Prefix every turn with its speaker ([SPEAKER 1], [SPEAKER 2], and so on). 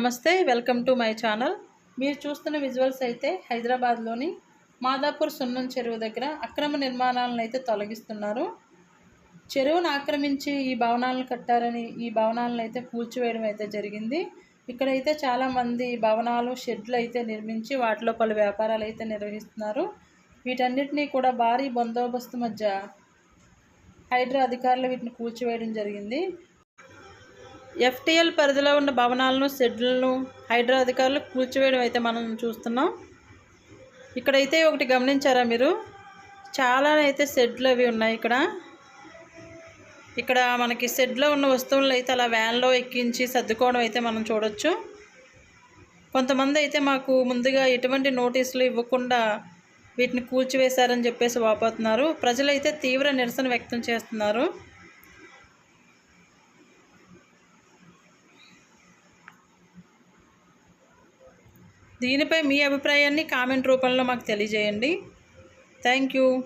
[SPEAKER 1] నమస్తే welcome to my channel. మీరు చూస్తున్న విజువల్స్ అయితే హైదరాబాద్లోని మాదాపూర్ సున్నం చెరువు దగ్గర అక్రమ నిర్మాణాలను అయితే తొలగిస్తున్నారు. చెరువును ఆక్రమించి ఈ భవనాలను కట్టారని ఈ భవనాలను అయితే కూల్చివేయడం అయితే జరిగింది. ఇక్కడైతే చాలామంది భవనాలు షెడ్లు అయితే నిర్మించి వాటిలో పలు వ్యాపారాలు అయితే నిర్వహిస్తున్నారు. వీటన్నిటినీ కూడా భారీ బందోబస్తు మధ్య హైడ్రా అధికారులు వీటిని కూల్చివేయడం జరిగింది. ఎఫ్టీఎల్ పరిధిలో ఉన్న భవనాలను షెడ్లను హైడ్రా అధికారులు కూల్చివేయడం అయితే మనం చూస్తున్నాం. ఇక్కడైతే ఒకటి గమనించారా మీరు? చాలా అయితే షెడ్లు అవి ఉన్నాయి ఇక్కడ. ఇక్కడ మనకి షెడ్లో ఉన్న వస్తువులను అయితే అలా వ్యాన్లో ఎక్కించి సర్దుకోవడం అయితే మనం చూడొచ్చు. కొంతమంది అయితే మాకు ముందుగా ఎటువంటి నోటీసులు ఇవ్వకుండా వీటిని కూల్చివేశారని చెప్పేసి వాపోతున్నారు. ప్రజలైతే తీవ్ర నిరసన వ్యక్తం చేస్తున్నారు. దీనిపై మీ అభిప్రాయాన్ని కామెంట్ రూపంలో మాకు తెలియజేయండి. Thank you.